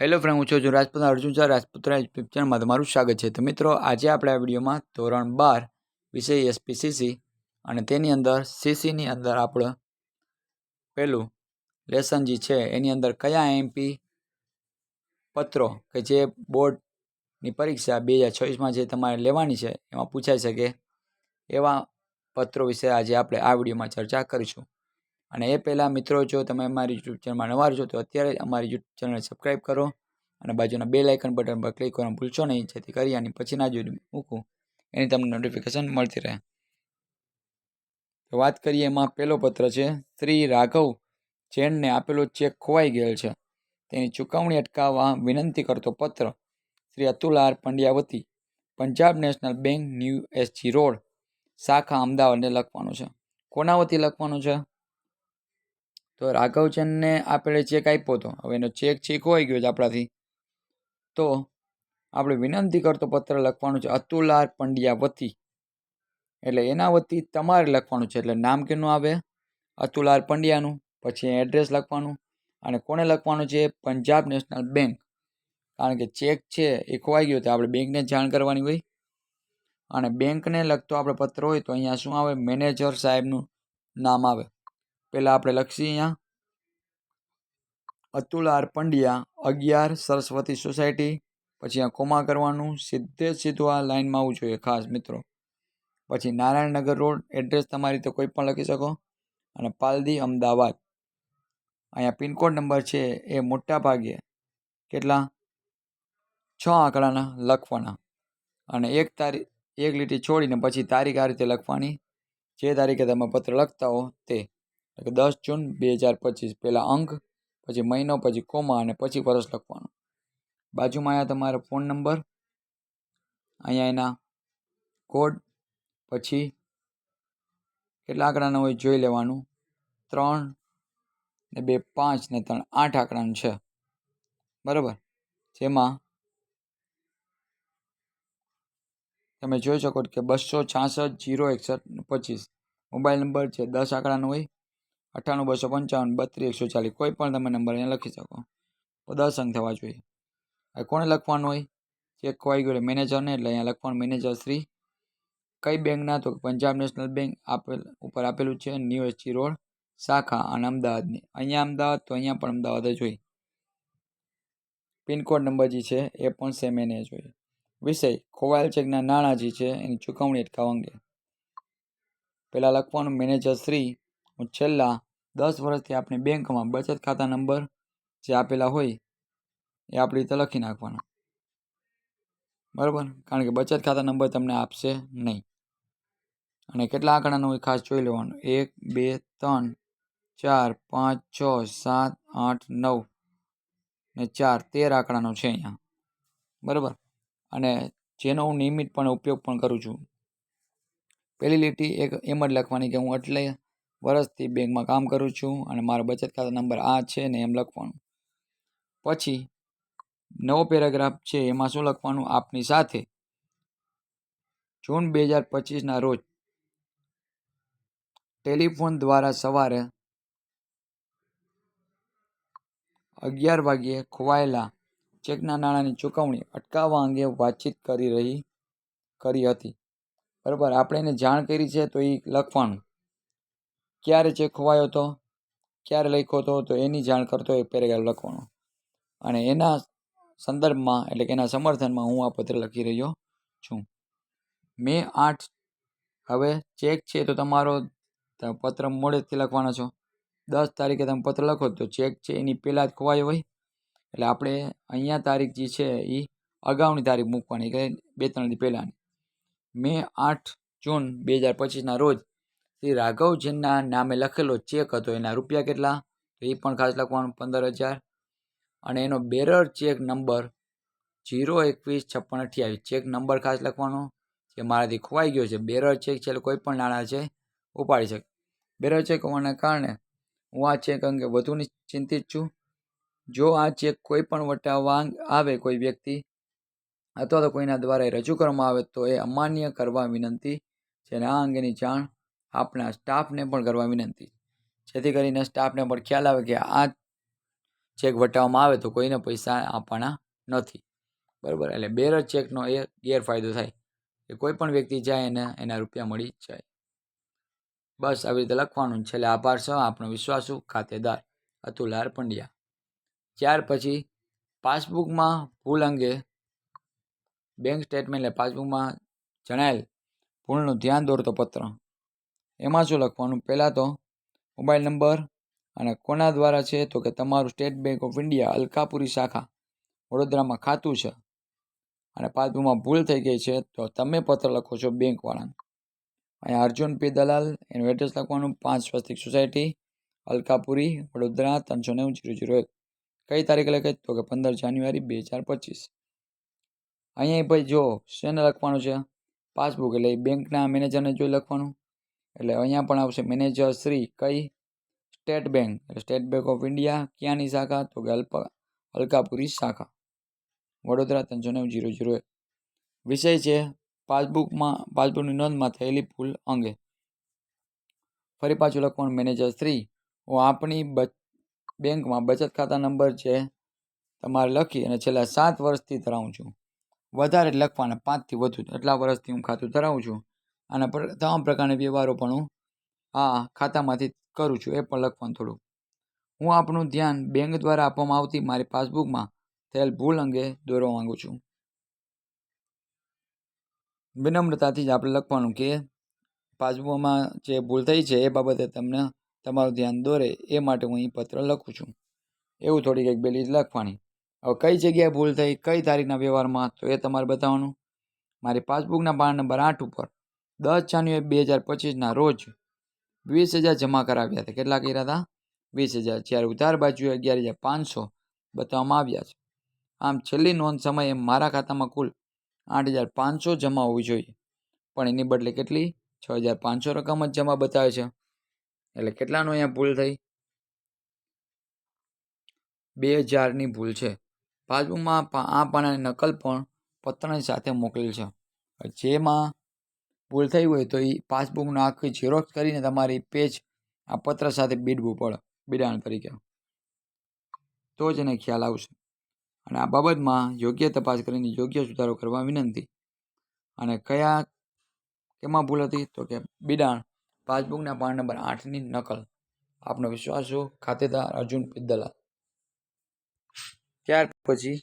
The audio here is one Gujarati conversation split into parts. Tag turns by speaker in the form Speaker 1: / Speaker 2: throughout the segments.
Speaker 1: હેલો ફ્રેન્ડ હું છું રાજપૂત. અર્જુન સર રાજપૂતરા યુટ્યુબ ચેનલમાં તમારું સ્વાગત છે. તો મિત્રો, આજે આપણે આ વિડીયોમાં ધોરણ બાર વિષય એસપીસીસી અને તેની અંદર સીસીની અંદર આપણે પહેલું લેસન જે છે, એની અંદર કયા એમપી પત્રો કે જે બોર્ડની પરીક્ષા બે હજાર છવ્વીસમાં જે તમારે લેવાની છે, એમાં પૂછાઈ શકે એવા પત્રો વિશે આજે આપણે આ વિડીયોમાં ચર્ચા કરીશું. અને એ પહેલાં મિત્રો, જો તમે અમારી યુટ્યુબ ચેનલમાં નવા છો, તો અત્યારે અમારી યુટ્યુબ ચેનલને સબસ્ક્રાઈબ કરો અને બાજુના બે લાઇકન બટન પર ક્લિક કરવાનું ભૂલશો નહીં, જેથી કરી અને પછીના જો મૂકું. એની તમને નોટિફિકેશન મળતી રહે. તો વાત કરીએ, એમાં પહેલો પત્ર છે, શ્રી રાઘવ જૈનને આપેલો ચેક ખોવાઈ ગયેલ છે. તેની ચૂકવણી અટકાવવા વિનંતી કરતો પત્ર, Shri Atul R પંડ્યાવતી Punjab National Bank new SG Road, શાખા અમદાવાદને લખવાનું છે. કોના વતી લખવાનું છે? તો રાઘવચંદને આપણે ચેક આપ્યો હતો હવે એનો ચેક છે ખોવાઈ ગયો છે આપણાથી. તો આપણે વિનંતી કરતો પત્ર લખવાનું છે અતુલ આર પંડ્યા વતી. એટલે એના વતી તમારે લખવાનું છે, એટલે નામ કેનું આવે? અતુલ આર પંડ્યાનું, પછી એડ્રેસ લખવાનું, અને કોને લખવાનું છે? પંજાબ નેશનલ બેંક કારણ કે ચેક છે, એ ખોવાઈ ગયો, તો આપણે બેંકને જાણ કરવાની હોય. અને બેંકને લગતો આપણે પત્ર હોય, તો અહીંયા શું આવે? મેનેજર સાહેબનું નામ આવે. પહેલાં આપણે લખીએ અહીંયા. અતુલ આર પંડ્યા, અગિયાર, સરસ્વતી સોસાયટી. પછી આ કોમા કરવાનું, સીધે સીધું આ લાઇનમાં આવવું જોઈએ ખાસ મિત્રો. પછી નારાયણનગર રોડ, એડ્રેસ તમારી રીતે કોઈ પણ લખી શકો. અને પાલદી, અમદાવાદ. અહીંયા પિનકોડ નંબર છે એ મોટા ભાગે કેટલા? છ આંકડાના લખવાના. અને એક તારીખ એક લીટી છોડીને પછી તારીખ આ રીતે લખવાની. જે તારીખે તમે પત્ર લખતા હો તે. દસ જૂન બે હજાર પચીસ, પહેલાં અંક, પછી મહિનો, પછી કોમા અને પછી વર્ષ લખવાનું. બાજુમાં અહીંયા તમારો ફોન નંબર, અહીંયા એના કોડ, પછી કેટલા આંકડાના હોય જોઈ લેવાનું. ત્રણ ને બે પાંચ ને ત્રણ, આઠ આંકડાનું છે. બરાબર? જેમાં તમે જોઈ શકો કે બસો છાસઠ, જીરો, એકસઠ પચીસ. મોબાઈલ નંબર છે, દસ આંકડાનો હોય. અઠ્ઠાણું, બસો પંચાવન, બત્રીસ, એકસો ચાલીસ. કોઈ પણ તમે નંબર અહીંયા લખી શકો. તો દસ થવા જોઈએ. આ કોણે લખવાનું હોય? ચેક ખોવાઈ ગયો. મેનેજરને એટલે અહીંયા લખવાનું મેનેજર શ્રી કઈ બેંકના તો પંજાબ નેશનલ બેંક આપેલ, ઉપર આપેલું છે ન્યૂ એસજી રોડ, શાખા, અને અમદાવાદની. અહીંયા અમદાવાદ તો અહીંયા પણ અમદાવાદ જ હોય. પિનકોડ નંબર જે છે એ પણ સેમ એને જ હોય. વિષય, ખોવાયેલ ચેકના નાણાં જે છે એની ચૂકવણી અટકાવવા અંગે. પહેલાં લખવાનું મેનેજર શ્રી હું છેલ્લા દસ વર્ષથી આપણી બેંકમાં બચત ખાતા નંબર જે આપેલા હોય, એ આપણી રીતે લખી નાખવાનો. બરાબર? કારણ કે બચત ખાતા નંબર તમને આપશે નહીં. અને કેટલા આંકડાનો એ ખાસ જોઈ લેવાનું. એક, બે, ત્રણ, ચાર, પાંચ, છ, સાત, આઠ, નવ ને ચાર, તેર આંકડાનો છે અહીંયા. બરાબર? અને જેનો હું નિયમિતપણે ઉપયોગ પણ કરું છું. પહેલી લીટી એક એમ જ લખવાની કે હું એટલે વર્ષથી બેંકમાં કામ કરું છું અને મારો બચત ખાતા નંબર આ છે ને એમ લખવાનું. પછી, નવો પેરાગ્રાફ છે એમાં શું લખવાનું? આપની સાથે. જૂન બે હજાર પચીસના રોજ ટેલિફોન દ્વારા સવારે અગિયાર વાગ્યે ખોવાયેલા ચેકના નાણાંની ચૂકવણી અટકાવવા અંગે વાતચીત કરી રહી, કરી હતી. બરાબર, આપણે એને જાણ કરી છે તો એ લખવાનું. ક્યારે ચેક ખોવાયો હતો, ક્યારે લખ્યો હતો, તો એની જાણ કરતો એ પેરેગ્રાફ લખવાનો. અને એના સંદર્ભમાં એટલે કે એના સમર્થનમાં હું આ પત્ર લખી રહ્યો છું. મે આઠ, હવે ચેક છે તો તમારો પત્ર મોડેથી લખવાનો છો. દસ તારીખે તમે પત્ર લખો તો ચેક છે, એની પહેલાં જ ખોવાયો હોય. એટલે આપણે અહીંયા તારીખ જે છે એ અગાઉની તારીખ મૂકવાની કે બે ત્રણ દી પહેલાંની. મે આઠ જૂન બે હજાર પચીસના રોજ શ્રી રાઘવજીના નામે લખેલો ચેક હતો. એના રૂપિયા કેટલા? તો એ પણ ખાસ લખવાનું પંદર હજાર અને એનો બેરર ચેક નંબર જીરો એકવીસ છપ્પન અઠ્યાવીસ. ચેક નંબર ખાસ લખવાનો, જે મારાથી ખોવાઈ ગયો છે. બેરર ચેક છે એટલે કોઈ પણ નાણાં છે, ઉપાડી શકે. બેરર ચેક હોવાના કારણે હું આ ચેક અંગે વધુ ચિંતિત છું. જો આ ચેક કોઈ પણ વટાવવા આવે કોઈ વ્યક્તિ અથવા તો કોઈના દ્વારા રજૂ કરવામાં આવે તો એ અમાન્ય કરવા વિનંતી છે. અને આ અંગેની જાણ આપણા સ્ટાફને પણ કરવા વિનંતી જેથી કરીને સ્ટાફને પણ ખ્યાલ આવે કે આ ચેક વટાવવામાં આવે તો કોઈને પૈસા આપવાના નથી. બરાબર, એટલે બેરજ ચેકનો એ ગેરફાયદો થાય કે કોઈ પણ વ્યક્તિ જાય એને એના રૂપિયા મળી જાય. બસ આવી રીતે લખવાનું. છેલ્લે આભાર સહ આપણો વિશ્વાસુ ખાતેદાર અતુલ આર પંડ્યા ત્યાર પછી પાસબુકમાં ભૂલ અંગે બેંક સ્ટેટમેન્ટ, એટલે પાસબુકમાં જણાયેલ ભૂલનું ધ્યાન દોરતો પત્ર. એમાં શું લખવાનું? પહેલાં તો મોબાઈલ નંબર અને કોના દ્વારા છે? તો કે તમારું State Bank of India, Alkapuri શાખા, વડોદરામાં ખાતું છે. અને પાસબુકમાં ભૂલ થઈ ગઈ છે, તો તમે પત્ર લખો છો બેંકવાળાને. અહીંયા અર્જુન પી. દલાલ, એનું એડ્રેસ લખવાનું, પાંચ સ્વસ્તિક સોસાયટી અલકાપુરી, વડોદરા, ત્રણસો નેવું, જીરો જીરો એક. કઈ તારીખે લખે? તો કે પંદર જાન્યુઆરી બે હજાર પચીસ. અહીંયા ભાઈ જો શેને લખવાનું છે? પાસબુક એટલે બેંકના મેનેજરને જોઈ લખવાનું. એટલે અહીંયા પણ આવશે મેનેજર શ્રી કઈ? State Bank. State Bank of India ક્યાંની શાખા? તો કે અલ્પા, અલકાપુરી શાખા. વડોદરા ત્રણસો નેવું જીરો જીરો એક. વિષય છે પાસબુકમાં, પાસબુકની નોંધમાં થયેલી ભૂલ અંગે. ફરી પાછું લખવાનું મેનેજર શ્રી, હું આપણી બેંકમાં બચત ખાતા નંબર છે તમારે લખી અને છેલ્લા સાત વર્ષથી ધરાવું છું. વધારે લખવાના પાંચથી વધુ. એટલા વર્ષથી હું ખાતું ધરાવું છું. અને તમામ પ્રકારના વ્યવહારો પણ હું આ ખાતામાંથી કરું છું. એ પણ લખવાનું થોડું. હું આપણું ધ્યાન બેંક દ્વારા આપવામાં આવતી મારી પાસબુકમાં થયેલ ભૂલ અંગે દોરવા માંગુ છું. વિનમ્રતાથી જ આપણે લખવાનું કે પાસબુકમાં જે ભૂલ થઈ છે એ બાબતે તમને તમારું ધ્યાન દોરે એ માટે હું અહીં પત્ર લખું છું. એવું થોડીક એક બેલી લખવાની. હવે કઈ જગ્યાએ ભૂલ થઈ, કઈ તારીખના વ્યવહારમાં, તો એ તમારે બતાવવાનું. મારી પાસબુકના પાન નંબર આઠ ઉપર દસ જાન્યુઆરી બે હજાર પચીસના રોજ વીસ હજાર જમા કરાવ્યા હતા. કેટલા કર્યા હતા? વીસ હજાર. જ્યારે ઉધાર બાજુએ અગિયાર હજાર પાંચસો બતાવવામાં આવ્યા છે. આમ છેલ્લી નોંધ સમયે મારા ખાતામાં કુલ આઠ હજાર પાંચસો જમા હોવી જોઈએ. પણ એની બદલે કેટલી? છ હજાર પાંચસો રકમ જ જમા બતાવે છે. એટલે કેટલાનું અહીંયા ભૂલ થઈ? બે હજારની ભૂલ છે. પાસબુકમાં આ પાનાની નકલ પણ પત્રની સાથે મોકલેલ છે. જેમાં ભૂલ થઈ હોય તો એ પાસબુકનો આખી ઝેરોક્ષ કરીને તમારી પેજ આ પત્ર સાથે બીડવું પડે, બિડાણ તરીકે. તો જ એને ખ્યાલ આવશે. અને આ બાબતમાં યોગ્ય તપાસ કરીને યોગ્ય સુધારો કરવા વિનંતી. અને કયા, કેમાં ભૂલ હતી? તો કે બિડાણ, પાસબુકના પાન નંબર આઠની નકલ. આપનો વિશ્વાસ ખાતેદાર અર્જુન પિદ્દલા ત્યાર પછી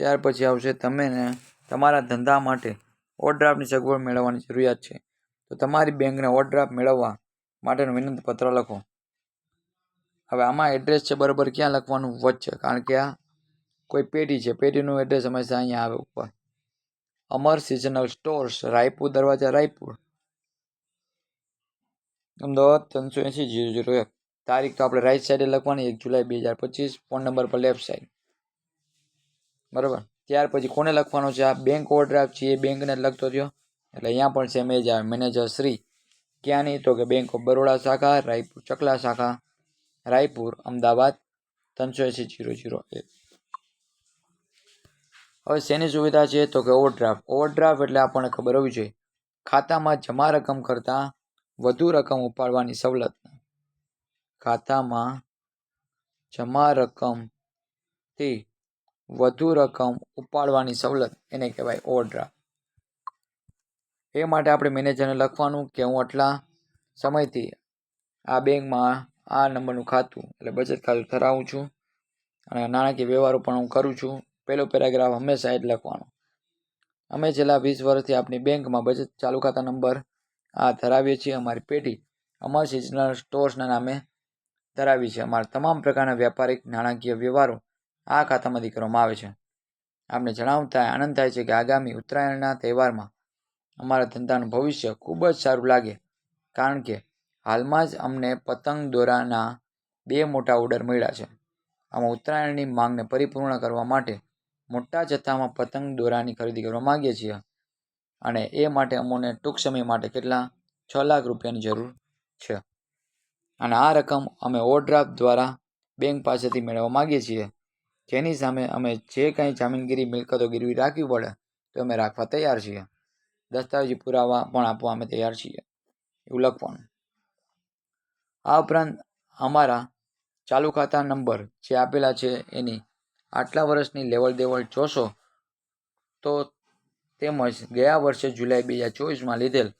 Speaker 1: ત્યાર પછી આવશે તમે તમારા ધંધા માટે ઓવરડ્રાફ્ટની સગવડ મેળવવાની જરૂરિયાત છે. તો તમારી બેંકને ઓવરડ્રાફ્ટ મેળવવા માટેનું વિનંતી પત્ર લખો. હવે આમાં એડ્રેસ છે બરાબર ક્યાં લખવાનું વચ્ચે? કારણ કે આ કોઈ પેઢી છે. પેઢીનું એડ્રેસ હંમેશા અહીંયા આવે ઉપર. અમર સિઝનલ સ્ટોર્સ રાયપુર દરવાજા રાયપુર. અમદાવાદ ત્રણસો એંસી જીરો જીરો એક. તારીખ તો આપણે રાઈટ સાઈડે લખવાની, એક જુલાઈ બે હજાર પચીસ. ફોન નંબર પર લેફ્ટ સાઈડ બરાબર. ત્યાર પછી કોને લખવાનો છે? આ બેંક ઓવરડ્રાફ્ટ છે, એ બેંકને લખતો થયો એટલે અહીંયા પણ સેમ એ જ આવે. મેનેજર શ્રી. ક્યાંની? તો કે બેંક ઓફ બરોડા શાખા, રાયપુર, ચકલા શાખા. રાયપુર, અમદાવાદ ત્રણસો એંસી જીરો જીરો એક. હવે શેની સુવિધા છે? તો કે ઓવરડ્રાફ્ટ ઓવરડ્રાફ્ટ એટલે આપણને ખબર હોવી જોઈએ. ખાતામાં જમા રકમ કરતાં વધુ રકમ ઉપાડવાની સવલત. ખાતામાં જમા રકમથી વધુ રકમ ઉપાડવાની સવલત એને કહેવાય ઓવરડ્રાફ્ટ. એ માટે આપણે મેનેજરને લખવાનું કે હું આટલા સમયથી આ બેંકમાં આ નંબરનું ખાતું એટલે બચત ખાતું ધરાવું છું અને નાણાકીય વ્યવહારો પણ હું કરું છું. પહેલો પેરાગ્રાફ હંમેશા જ લખવાનો. અમે છેલ્લા વીસ વર્ષથી આપણી બેંકમાં બચત ચાલુ ખાતા નંબર આ ધરાવીએ છીએ. અમારી પેઢી અમર સિઝનલ સ્ટોર્સના નામે ધરાવી છે. અમારા તમામ પ્રકારના વ્યાપારિક નાણાકીય વ્યવહારો આ ખાતામાંથી કરવામાં આવે છે. આપણે જણાવતા આનંદ થાય છે કે આગામી ઉત્તરાયણના તહેવારમાં અમારા ધંધાનું ભવિષ્ય ખૂબ જ સારું લાગે. કારણ કે હાલમાં જ અમને પતંગ દોરાના બે મોટા ઓર્ડર મળ્યા છે. આમાં ઉત્તરાયણની માંગને પરિપૂર્ણ કરવા માટે મોટા જથ્થામાં પતંગ દોરાની ખરીદી કરવા માગીએ છીએ. અને એ માટે અમોને ટૂંક સમય માટે કેટલા? છ લાખ રૂપિયાની જરૂર છે. અને આ રકમ અમે ઓવરડ્રાફ્ટ દ્વારા બેંક પાસેથી મેળવવા માગીએ છીએ. જેની સામે અમે જે કંઈ જામીનગીરી, મિલકતો ગીરવી રાખવી પડે, તો અમે રાખવા તૈયાર છીએ. દસ્તાવેજી પુરાવા પણ આપવા અમે તૈયાર છીએ. એવું લખવાનું. આ ઉપરાંત અમારા ચાલુ ખાતા નંબર જે આપેલા છે એની આટલા વર્ષની લેવલ દેવલ જોશો તો તેમજ ગયા વર્ષે જુલાઈ બે હજાર ચોવીસમાં લીધેલ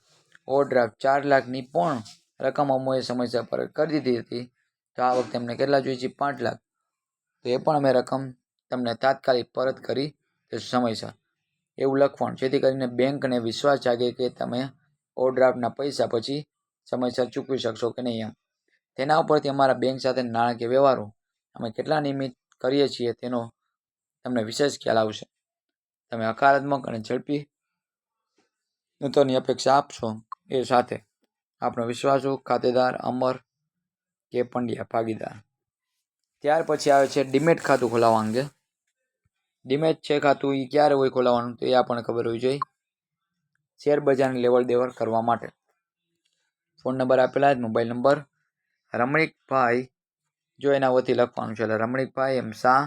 Speaker 1: ઓવરડ્રાફ્ટ ચાર લાખની પણ રકમ અમોએ સમયસર પર કરી દીધી હતી. તો આ વખતે અમને કેટલા જોઈએ છે? પાંચ લાખ. તો એ પણ અમે રકમ તમને તાત્કાલિક પરત કરી દેશું સમયસર એવું લખવાનું, જેથી કરીને બેંકને વિશ્વાસ જાગે કે તમે ઓવરડ્રાફ્ટના પૈસા પછી સમયસર ચૂકવી શકશો કે નહીં એમ. તેના ઉપરથી અમારા બેંક સાથે નાણાકીય વ્યવહારો અમે કેટલા નિયમિત કરીએ છીએ તેનો તમને વિશેષ ખ્યાલ આવશે. તમે હકારાત્મક અને ઝડપી નૂતનની અપેક્ષા આપશો એ સાથે આપણો વિશ્વાસુ ખાતેદાર અમર કે પંડ્યા ભાગીદાર. ત્યાર પછી આવે છે ડીમેટ ખાતું ખોલાવવા અંગે ડીમેટ છે ખાતું એ ક્યારે હોય ખોલાવવાનું તો એ આપણને ખબર હોવી જોઈએ. શેરબજારની લેવડ દેવડ કરવા માટે. ફોન નંબર આપેલા જ મોબાઈલ નંબર. રમણીકભાઈ, જો એના વતી લખવાનું છે, એટલે રમણીકભાઈ એમ શાહ,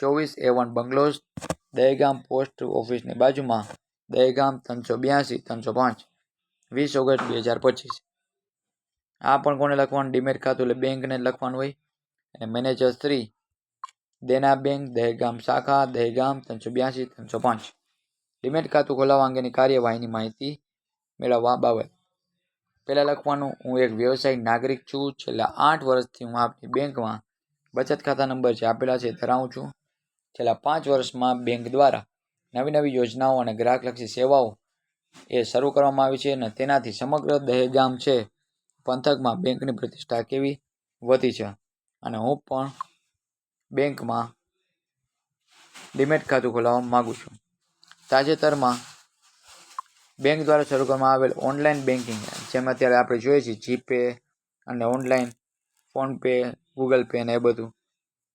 Speaker 1: ચોવીસ A one bungalows, Dehgam post ઓફિસની બાજુમાં, દહેગામ ત્રણસો બ્યાસી, ત્રણસો પાંચ, વીસ ઓગસ્ટ બે હજાર પચીસ. આ પણ કોને લખવાનું? ડીમેટ ખાતું એટલે બેંકને લખવાનું હોય. મેનેજર શ્રી દેના બેંક દહેગામ શાખા દહેગામ ત્રણસો બ્યાસી ત્રણસો પાંચ ડીમેટ ખાતું ખોલાવવા અંગેની કાર્યવાહીની માહિતી મેળવવા બાબત પહેલાં લખવાનું હું એક વ્યવસાયિક નાગરિક છું. છેલ્લા આઠ વર્ષથી હું આપની બેંકમાં બચત ખાતા નંબર જે આપેલા છે ધરાવું છું. છેલ્લા પાંચ વર્ષમાં બેંક દ્વારા નવી નવી યોજનાઓ અને ગ્રાહકલક્ષી સેવાઓ એ શરૂ કરવામાં આવી છે અને તેનાથી સમગ્ર દહેગામ છે પંથકમાં બેંકની પ્રતિષ્ઠા કેવી વધી છે. અને હું પણ બેંકમાં ડીમેટ ખાતું ખોલાવવા માગું છું. તાજેતરમાં બેંક દ્વારા શરૂ કરવામાં આવેલ ઓનલાઈન બેન્કિંગ જેમાં અત્યારે આપણે જોઈએ છીએ જીપે અને ઓનલાઈન ફોનપે, ગૂગલ પે ને એ બધું.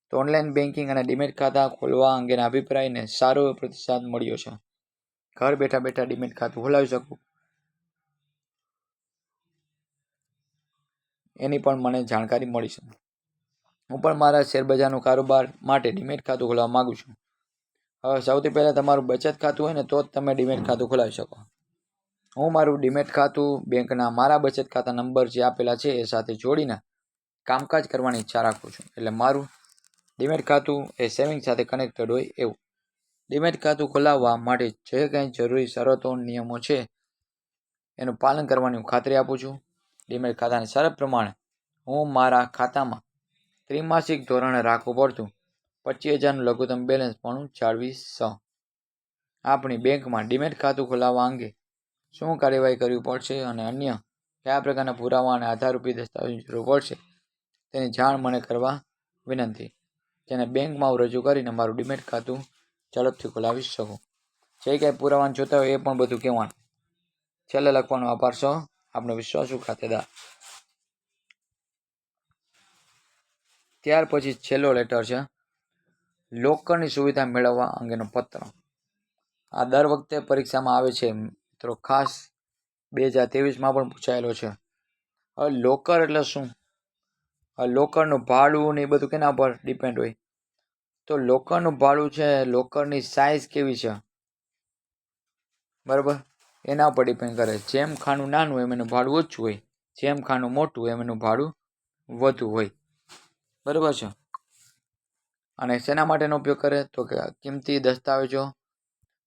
Speaker 1: તો ઓનલાઈન બેન્કિંગ અને ડીમેટ ખાતા ખોલવા અંગેના અભિપ્રાયને સારો પ્રતિસાદ મળ્યો છે. ઘર બેઠા બેઠા ડીમેટ ખાતું ખોલાવી શકું? એની પણ મને જાણકારી મળી છે. હું પણ મારા શેરબજારનો કારોબાર માટે ડીમેટ ખાતું ખોલાવવા માગું છું. હવે સૌથી પહેલાં તમારું બચત ખાતું હોય ને તો જ તમે ડીમેટ ખાતું ખોલાવી શકો. હું મારું ડીમેટ ખાતું બેંકના મારા બચત ખાતા નંબર જે આપેલા છે એ સાથે જોડીને કામકાજ કરવાની ઈચ્છા રાખું છું. એટલે મારું ડીમેટ ખાતું એ સેવિંગ સાથે કનેક્ટેડ હોય એવું. ડીમેટ ખાતું ખોલાવવા માટે જે કંઈ જરૂરી શરતો, નિયમો છે એનું પાલન કરવાની હું ખાતરી આપું છું. ડીમેટ ખાતાની શરત પ્રમાણે હું મારા ખાતામાં ત્રિમાસિક ધોરણે રાખવું પડતું. પચીસ હજારનું લઘુત્તમ બેલેન્સ પણ જાળવી સ. આપણી બેંકમાં ડીમેટ ખાતું ખોલાવવા અંગે શું કાર્યવાહી કરવી પડશે અને અન્ય કયા પ્રકારના પુરાવા અને આધારરૂપી દસ્તાવેજ જરૂર પડશે તેની જાણ મને કરવા વિનંતી. જેને બેંકમાં હું રજૂ કરીને મારું ડીમેટ ખાતું ઝડપથી ખોલાવી શકું. જે કાંઈ પુરાવાનું જોતા હોય એ પણ બધું કહેવાનું. છેલ્લે લખવાનો આભાર છો આપણો વિશ્વાસુ ખાતેદાર. ત્યાર પછી છેલ્લો લેટર છે, લોકરની સુવિધા મેળવવા અંગેનો પત્ર. આ દર વખતે પરીક્ષામાં આવે છે, મિત્રો. ખાસ બે હજાર ત્રેવીસમાં પણ પૂછાયેલો છે. હવે લોકર એટલે શું? હવે લોકરનું ભાડું ને એ બધું કેના પર ડિપેન્ડ હોય? તો લોકરનું ભાડું છે, લોકરની સાઇઝ કેવી છે? બરાબર? એના ઉપર ડિપેન્ડ કરે. જેમ ખાનું નાનું એમ એનું ભાડું ઓછું હોય. જેમ ખાનું મોટું એમ એનું ભાડું વધુ હોય. બરાબર છે. અને શેના માટેનો ઉપયોગ કરે? તો કે કિંમતી દસ્તાવેજો,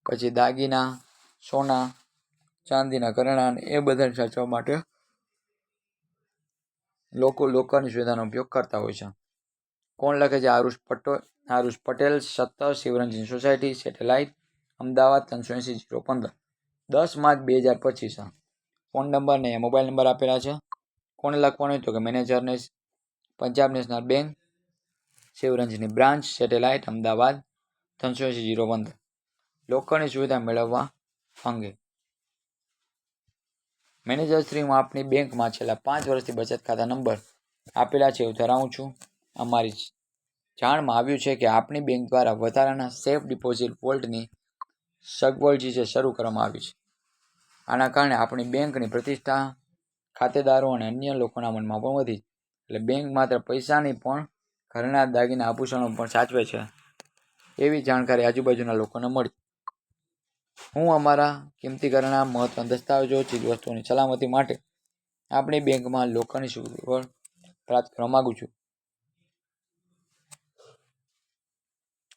Speaker 1: પછી દાગીના, સોના, ચાંદીના ઘરેણાં એ બધાને સાચવવા માટે લોકો લોકરની સુવિધાનો ઉપયોગ કરતા હોય છે. કોણ લખે છે? આરુષ પટો, આરુષ પટેલ, સત્તર, શિવરંજન સોસાયટી, સેટેલાઇટ, અમદાવાદ, ત્રણસો એંસી જીરો પંદર. દસ માર્ચ બે હજાર પચીસ. ફોન નંબર ને મોબાઈલ નંબર આપેલા છે. કોને લખવાનો તો કે મેનેજરને Punjab National Bank, Shivranjani branch, Satellite, Ahmedabad, ત્રણસો એંસી જીરો પંદર લોકરની સુવિધા મેળવવા અંગે. મેનેજર શ્રી, હું આપની બેંકમાં છેલ્લા પાંચ વર્ષથી બચત ખાતા નંબર આપેલા છે એવું ધરાવું છું. અમારી જાણમાં આવ્યું છે કે આપણી બેંક દ્વારા વધારાના સેફ ડિપોઝિટ વોલ્ટની સગવડ જે છે, શરૂ કરવામાં આવી છે. આના કારણે આપણી બેંકની પ્રતિષ્ઠા, ખાતેદારો અને અન્ય લોકોના મનમાં પણ વધી એટલે બેંક માત્ર પૈસાની પણ ઘરના દાગીના આભૂષણો પણ સાચવે છે. એવી જાણકારી આજુબાજુના લોકોને મળી. હું અમારા કિંમતી ઘરના મહત્વના દસ્તાવેજો, ચીજવસ્તુઓની સલામતી માટે આપણી બેંકમાં લોકોની સગવડ પ્રાપ્ત કરવા માગું છું.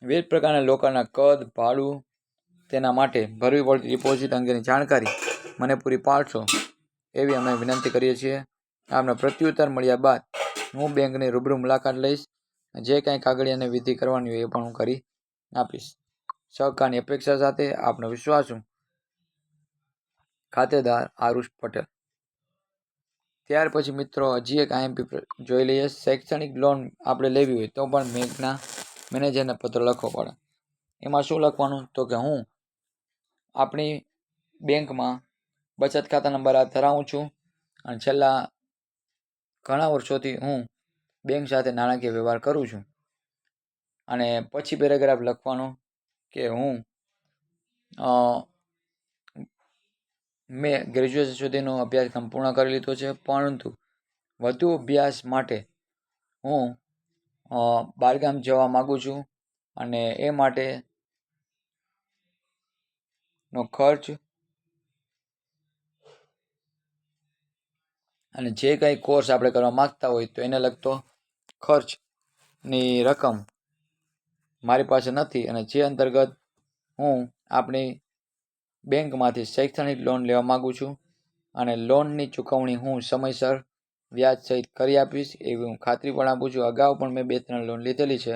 Speaker 1: વિવિધ પ્રકારના લોકોના કદ, ભાડું તેના માટે ભરવી પડતી ડિપોઝિટ અંગેની જાણકારી મને પૂરી પાડશો, એવી અમે વિનંતી કરીએ છીએ. આપનો પ્રત્યુત્તર મળ્યા બાદ હું બેંકની રૂબરૂ મુલાકાત લઈશ. જે કાંઈ કાગળિયાને વિધિ કરવાની હોય એ પણ હું કરી આપીશ. સહકારની અપેક્ષા સાથે આપનો વિશ્વાસ હું. ખાતેદાર આરુષ પટેલ. ત્યાર પછી મિત્રો, હજી એક આઈએમપી જોઈ લઈએ. શૈક્ષણિક લોન આપણે લેવી હોય તો પણ બેંકના મેનેજરને પત્ર લખવો પડે. એમાં શું લખવાનું? તો કે હું આપણી બેંકમાં બચત ખાતા નંબર ધરાવું છું અને છેલ્લા ઘણા વર્ષોથી હું બેંક સાથે નાણાકીય વ્યવહાર કરું છું. અને પછી પેરેગ્રાફ લખવાનો કે હું મેં ગ્રેજ્યુએશન સુધીનો અભ્યાસક્રમ પૂર્ણ કરી લીધો છે, પરંતુ વધુ અભ્યાસ માટે હું બહારગામ જવા માગું છું અને એ માટે નો ખર્ચ અને જે કંઈ કોર્સ આપણે કરવા માગતા હોય તો એને લગતો ખર્ચની રકમ મારી પાસે નથી અને જે અંતર્ગત હું આપણી બેંકમાંથી શૈક્ષણિક લોન લેવા માગું છું અને લોનની ચૂકવણી હું સમયસર વ્યાજ સહિત કરી આપીશ એવી હું ખાતરી પણ આપું છું. અગાઉ પણ મેં બે ત્રણ લોન લીધેલી છે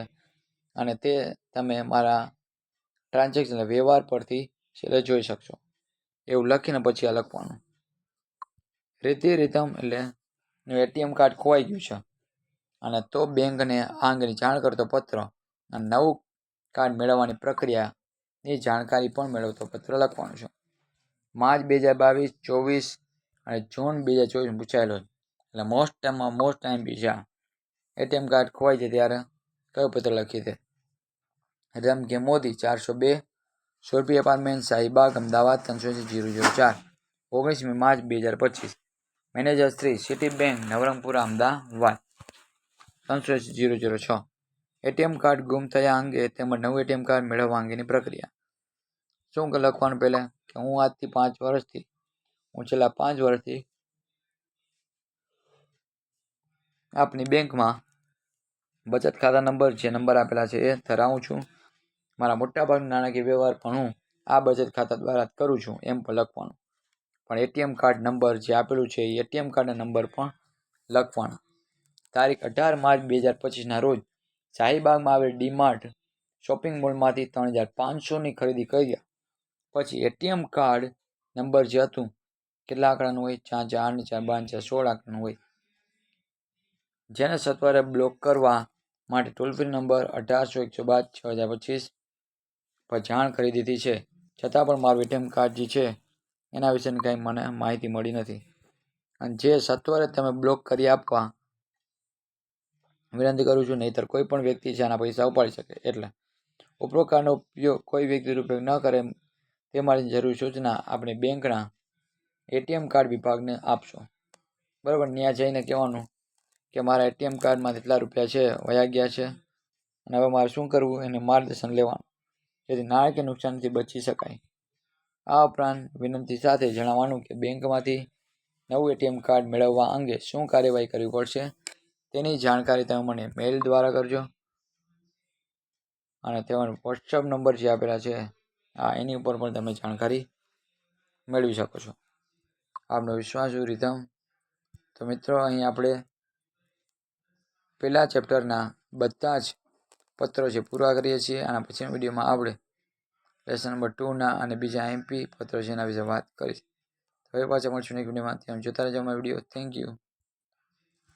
Speaker 1: અને તે તમે મારા ટ્રાન્ઝેક્શન વ્યવહાર પરથી છેલ્લે જોઈ શકશો. એવું લખીને પછી આ લખવાનું રીતિ રીતમ એટલે એટીએમ કાર્ડ ખોવાઈ ગયું છે. અને તો બેંકને આ અંગેની જાણ કરતો પત્ર અને નવું કાર્ડ મેળવવાની પ્રક્રિયાની જાણકારી પણ મેળવતો પત્ર લખવાનું છે. માર્ચ બે હજાર બાવીસ, ચોવીસ અને જૂન બે હજાર ચોવીસ પૂછાયેલો એટલે મોસ્ટ ટાઈમમાં મોસ્ટ ટાઈમ બી છે એટીએમ કાર્ડ ખોવાય છે ત્યારે કયો પત્ર લખી દે રમ કે મોદી ચારસો બે સોરપી એપાર્ટમેન્ટ શાહીબાગ અમદાવાદ, ત્રણસો જીરો જીરો ચાર. ઓગણીસમી માર્ચ બે હજાર પચીસ. Manager Shri Citi Bank Navrangpura, Ahmedabad. ત્રણસો જીરો જીરો છ એટીએમ કાર્ડ ગુમ થયા અંગે તેમજ નવું એટીએમ કાર્ડ મેળવવા અંગેની પ્રક્રિયા. શું લખવાનું પહેલાં? કે હું આજથી પાંચ વર્ષથી, હું છેલ્લા પાંચ વર્ષથી આપની બેંકમાં બચત ખાતા નંબર, જે નંબર આપેલા છે એ ધરાવું છું. મારા મોટાભાગના નાણાકીય વ્યવહાર પણ હું આ બચત ખાતા દ્વારા જ કરું છું, એમ પણ લખવાનું. પણ એટીએમ કાર્ડ નંબર જે આપેલું છે, એ એટીએમ કાર્ડના નંબર પણ લખવાના. તારીખ અઢાર માર્ચ બે હજાર પચીસના રોજ શાહીબાગમાં આવેલ ડીમાર્ટ શોપિંગ મોલમાંથી ત્રણ હજાર પાંચસોની ખરીદી કર્યા પછી એટીએમ કાર્ડ નંબર જે હતું, કેટલા આંકડાનું હોય? ચાર ચાર, આઠ, ચાર, બાર, ચાર, સોળ આંકડાનું હોય. જેને સત્વરે બ્લોક કરવા માટે ટોલ ફ્રી નંબર અઢારસો એકસો બાદ છ હજાર પચીસ પર જાણ કરી છે. છતાં પણ મારું એટીએમ કાર્ડ જે છે એના વિશેની કાંઈ મને માહિતી મળી નથી. અને જે સત્વરે તમે બ્લોક કરી આપવા, વિનંતી કરું છું, નહીંતર કોઈ પણ વ્યક્તિ છે આના પૈસા ઉપાડી શકે. એટલે ઉપરોક્ત કાર્ડનો ઉપયોગ કોઈ વ્યક્તિ ઉપયોગ ન કરે તે મારી જરૂરી સૂચના આપણી બેંકના એટીએમ કાર્ડ વિભાગને આપશો. બરાબર? ત્યાં જઈને કહેવાનું કે મારા એટીએમ કાર્ડમાં કેટલા રૂપિયા છે, વયા ગયા છે, અને હવે મારે શું કરવું? એને માર્ગદર્શન લેવાનું. જેથી નાણાકીય નુકસાનથી બચી શકાય. આ ઉપરાંત વિનંતી સાથે જણાવવાનું કે બેંકમાંથી નવું એટીએમ કાર્ડ મેળવવા અંગે શું કાર્યવાહી કરવી પડશે તેની જાણકારી તમે મને મેલ દ્વારા કરજો. અને તેમાં વોટ્સઅપ નંબર જે આપેલા છે, આ એની ઉપર પણ તમે જાણકારી મેળવી શકો છો. આપનો વિશ્વાસ રીતમ. તો મિત્રો, અહીં આપણે પહેલાં ચેપ્ટરના બધા જ પત્રો છે પૂરા કરીએ છીએ, આના પછીના વિડીયોમાં આપણે લેસન નંબર ટુના અને બીજા એમપી પત્રો છે એના વિશે વાત કરીશ. હવે પાછા મળશું નેક્સ્ટ વિડીયોમાં ત્યાં જોતા રહેજો અમારા વીડિયો. Thank you